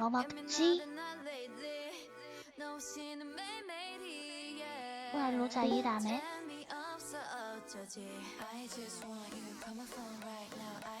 뭐 먹지? 뭐야 로자 일안 해? I just want you to call my phone right now. I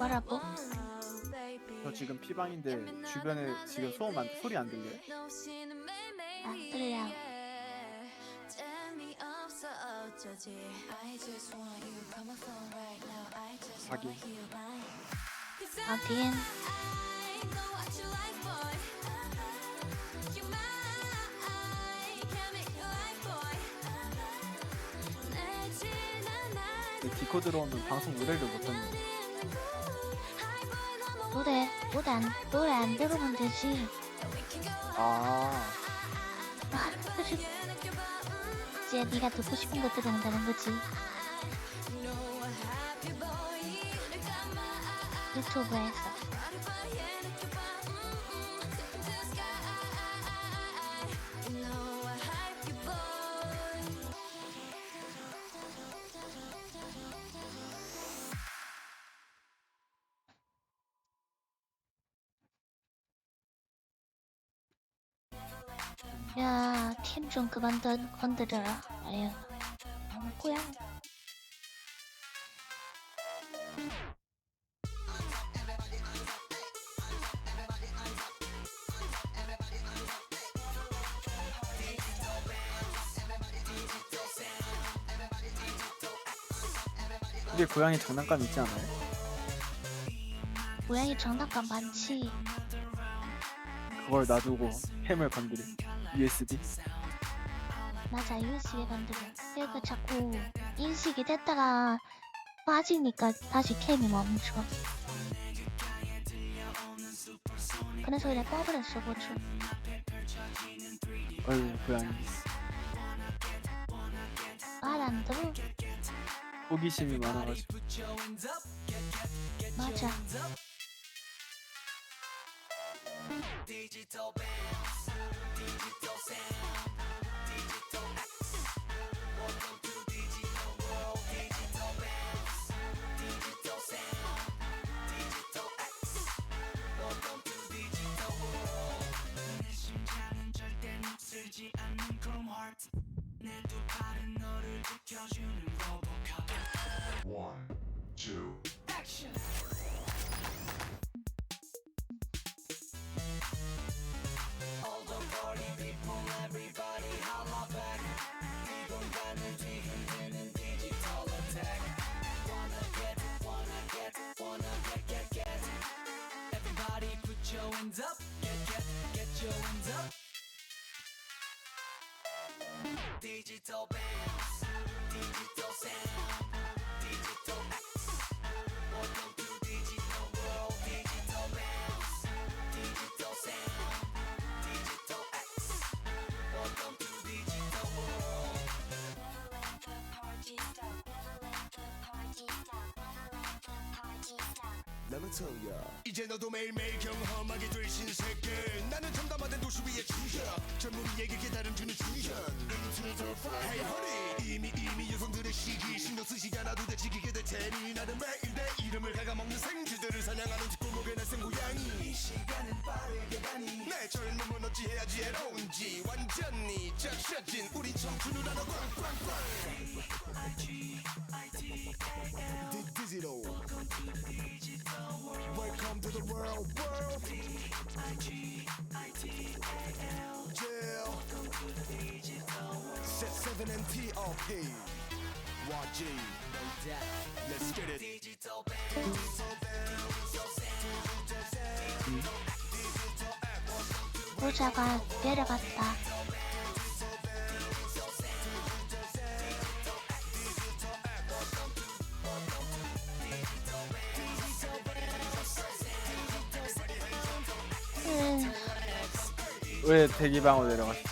뭐라고? oh, 저 지금 피방인데 주변에 지금 소음 안, 소리 안 들려요? 안 들려. 재미없어 어쩌지 I just want you call my phone right now I just wanna 확인. hear your line 확인 I know what you like boy You're mine Can't make you like boy 내 지난 내 디코 들어오면 방송 노래를 못하는 노래 노래 안 노래 안 들으면 되지 아아 이제 네가 듣고 싶은 거 들으면 되는 거지. 유튜브에서 야, 팀좀 그만 던 건드려라. 아유, 꼬야. 근데 고양이 장난감 있지 않아요? 고양이 장난감 많지. 그걸 놔두고 햄을 건드려 USB? 맞아, 인식이 건드려. 그러니까 자꾸 인식이 됐다가 빠지니까 다시 캠이 멈춰. 그래서 그냥 꺼버렸어, 고추. 어휴 고양이 말안 들어? 호기심이 많아가지고 맞아. Digital bounce, digital sound, digital X. Welcome to digital world. Digital bounce, digital sound, digital X. Welcome to digital world. 내 심장은 절대 녹슬지 않는 chrome heart. 내두 팔은 너를 지켜주는 Robocop. One, two, action. party people, everybody holla back. In digital attack. Wanna get, wanna get, wanna get, get, get. Everybody put your hands up, get, get, get your hands up. Digital bands, digital sound, digital. Tell ya 이제 너도 매일매일 경험하게 될 신세계. 나는 참담하던 도시 위의 주현 젊은이에게 기다림 주는 주현 Into Hey honey. 이미 이미 여성들의 시기. 신경 쓰지 않아도 돼. 지키게 될 테니. 나는 매일 내 이름을 갉아먹는 생쥐들을 사냥하는 뒷골목의 날쌘 고양이. 이 시간은 빠르게 가니. 내 젊음은 어찌해야지 해로운지. 완전히 짝샷진 우린 청춘을 하나 꽝꽝꽝 Di- Digital Welcome to the world world Yeah Set 7 and TRP YG Let's get it 보자가 내려갔다. 왜 대기방으로 내려갔지?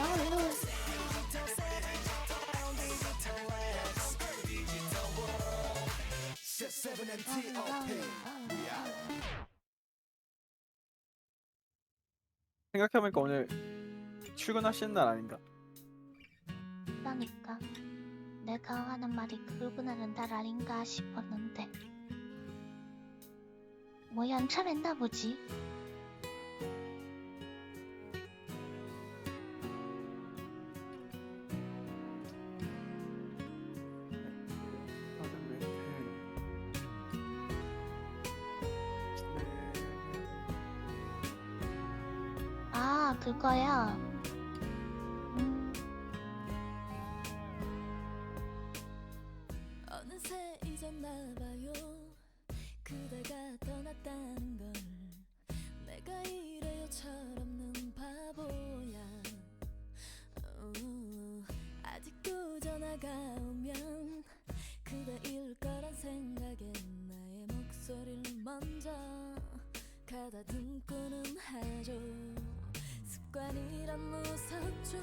아우, Set 7 and TRP 생각해보니까 오늘 출근하시는 날 아닌가? 그러니까 내가 하는 말이 그분하는 날 아닌가 싶었는데 뭐 연차했나 보지. 음, 어느새 잊었나봐요. 그대가 떠났다는 걸 내가 이래요. 철없는 바보야. 어, 아직도 전화가 오면 그대일 거란 생각에 나의 목소리를 먼저 가다듬고는 하죠 습관이란 무섭죠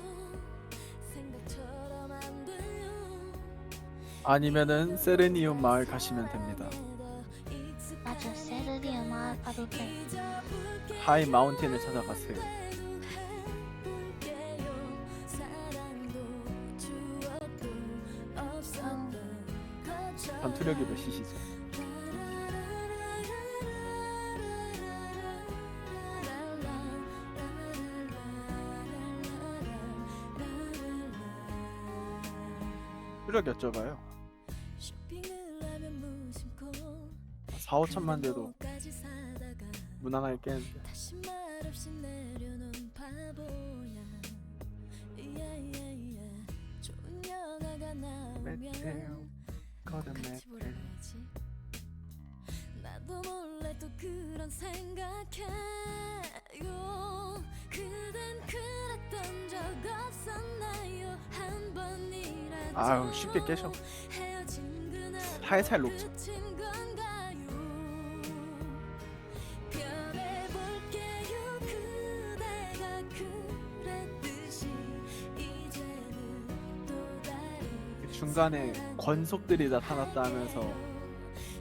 생각처럼 안 돼요 아니면은 세레니움 마을 가시면 됩니다. 맞아 세르리움 아가도 돼. 하이 마운틴을 찾아가세요. 전투력이 몇이시죠? 수력 여쭤봐요. 쇼핑을 하면 무심코 4, 5천만 돼도 무난하게 깨는데. 나도 몰래 또 그런 생각해요. 그댄 그랬던 적 없었나요 아유 쉽게 깨셔. 살살 다른 중간에 권속들이 나타났다 하면서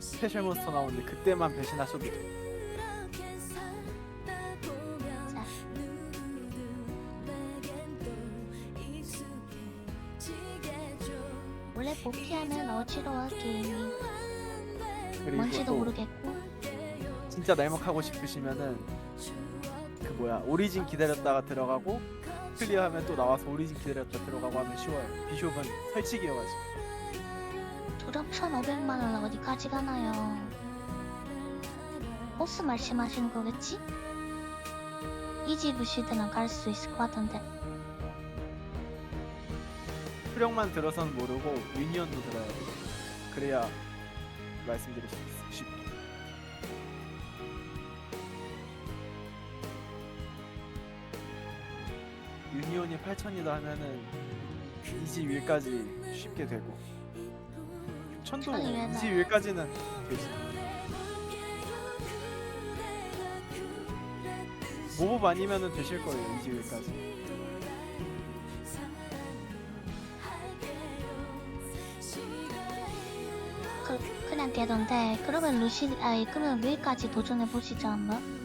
스페셜 몬스터 나오는데 그때만 배신하셔도 돼요 원래 복귀하면 어지러워 게임이 그리고 뭔지도 또 모르겠고 진짜 날먹하고 싶으시면은 그 뭐야 오리진 기다렸다가 들어가고 클리어하면 또 나와서 오리진 기다렸다 들어가고 하면 쉬워요 비숍은 설치기여가지고 두렵 1,500만 원 어디까지 가나요? 보스 말씀하시는 거겠지? 이지 부시드는 갈 수 있을 것 같은데 수령만 들어선 모르고 유니언도 들어야 돼요 그래야 말씀드릴 수 있어요 쉽게. 유니온이 8천이다 하면은 이지 위까지 쉽게 되고. 천도 천이면은- 이지 위까지는 되지. 모법 아니면은 되실 거예요 이지 위까지 그, 그냥 깨던데 그러면 루시 아이 그러면 위까지 도전해 보시죠 한번